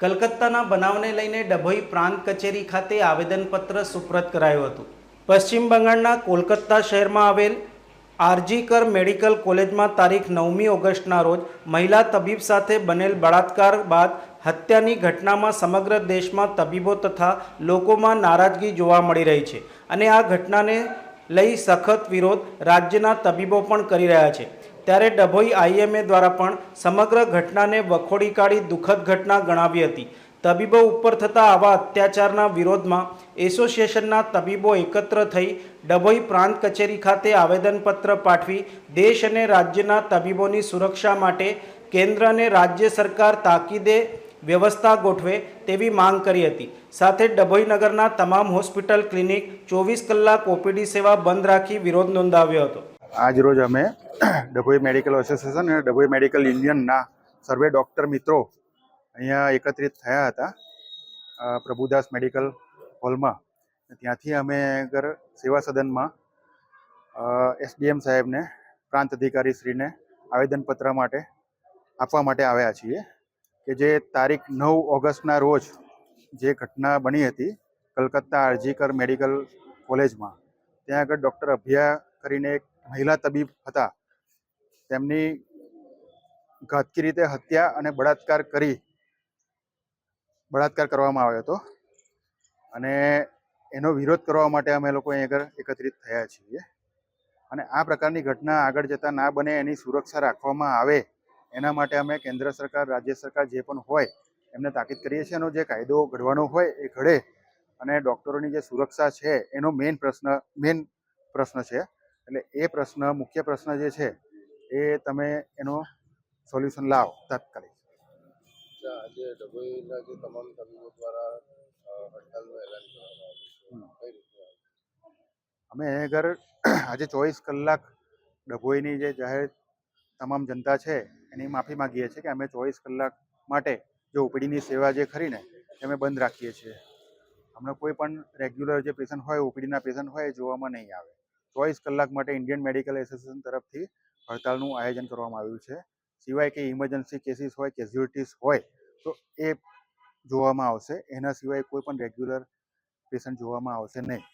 કલકત્તાના બનાવને લઈને ડભોઈ પ્રાંત કચેરી ખાતે આવેદનપત્ર સુપ્રત કરાયું હતું. પશ્ચિમ બંગાળના કોલકાતા શહેરમાં આવેલ આરજીકર મેડિકલ કોલેજમાં તારીખ નવમી ઓગસ્ટના રોજ મહિલા તબીબ સાથે બનેલ બળાત્કાર બાદ હત્યાની ઘટનામાં સમગ્ર દેશમાં તબીબો તથા લોકોમાં નારાજગી જોવા મળી રહી છે. અને આ ઘટનાને લઈ સખત વિરોધ રાજ્યના તબીબો પણ કરી રહ્યા છે. ત્યારે ડભોઈ આઈએમએ દ્વારા પણ સમગ્ર ઘટનાને વખોડી કાઢી દુઃખદ ઘટના ગણાવી હતી. તબીબો ઉપર થતા આવા અત્યાચારના વિરોધમાં એસોસિએશનના તબીબો એકત્ર થઈ ડભોઈ પ્રાંત કચેરી ખાતે આવેદનપત્ર પાઠવી દેશ અને રાજ્યના તબીબોની સુરક્ષા માટે કેન્દ્ર અને રાજ્ય સરકાર તાકીદે વ્યવસ્થા ગોઠવે તેવી માંગ કરી હતી. સાથે ડભોઈ નગરના તમામ હોસ્પિટલ, ક્લિનિક ચોવીસ કલાક ઓપીડી સેવા બંધ રાખી વિરોધ નોંધાવ્યો હતો. આજ રોજ અમે ડભોઈ મેડિકલ એસોસિએશન અને ડભોઈ મેડિકલ યુનિયનના સર્વે ડૉક્ટર મિત્રો અહીંયા એકત્રિત થયા હતા પ્રભુદાસ મેડિકલ હોલમાં. ત્યાંથી અમે આગળ સેવા સદનમાં એસડીએમ સાહેબને, પ્રાંત અધિકારી શ્રીને આવેદનપત્ર માટે આપવા માટે આવ્યા છીએ કે જે તારીખ નવ ઓગસ્ટના રોજ જે ઘટના બની હતી કલકત્તા આરજીકર મેડિકલ કોલેજમાં, ત્યાં આગળ ડૉક્ટર અભ્યા કરીને એક મહિલા તબીબ હતા. તેમની ઘાતકી રીતે હત્યા અને બળાત્કાર કરી બળાત્કાર કરવામાં આવ્યો હતો. અને એનો વિરોધ કરવા માટે અમે લોકો અહીં આગળ એકત્રિત થયા છીએ. અને આ પ્રકારની ઘટના આગળ જતાં ના બને એની સુરક્ષા રાખવામાં આવે એના માટે અમે કેન્દ્ર સરકાર, રાજ્ય સરકાર જે પણ હોય એમને તાકીદ કરીએ છીએ. એનો જે કાયદો ઘડવાનો હોય એ ઘડે. અને ડૉક્ટરોની જે સુરક્ષા છે એનો મેઇન પ્રશ્ન મેઇન પ્રશ્ન છે. એટલે એ પ્રશ્ન મુખ્ય પ્રશ્ન જે છે એ તમે એનો સોલ્યુશન લાવો તાત્કાલિક. આજે ડભોઈના જે તમામ તબીબો દ્વારા હડતાલનું એલાન કરવામાં આવ્યું અમે આગળ આજે ચોવીસ કલાક ડભોઈની જે જાહેર તમામ જનતા છે એની માફી માંગીએ છીએ કે અમે ચોવીસ કલાક માટે જે ઓપીડીની સેવા જે ખરીને અમે બંધ રાખીએ છીએ. અમને કોઈ પણ રેગ્યુલર જે પેશન્ટ હોય ઓપીડીના પેશન્ટ હોય એ જોવામાં નહીં આવે. ચોવીસ કલાક માટે ઇન્ડિયન મેડિકલ એસોસિએશન તરફથી હડતાલનું આયોજન કરવામાં આવ્યું છે. સિવાય કે ઇમરજન્સી કેસીસ હોય કેઝ્યુલિટીસ હોય, તો એ જોવામાં આવશે. એના સિવાય કોઈ પણ રેગ્યુલર પેશન્ટ જોવામાં આવશે નહીં.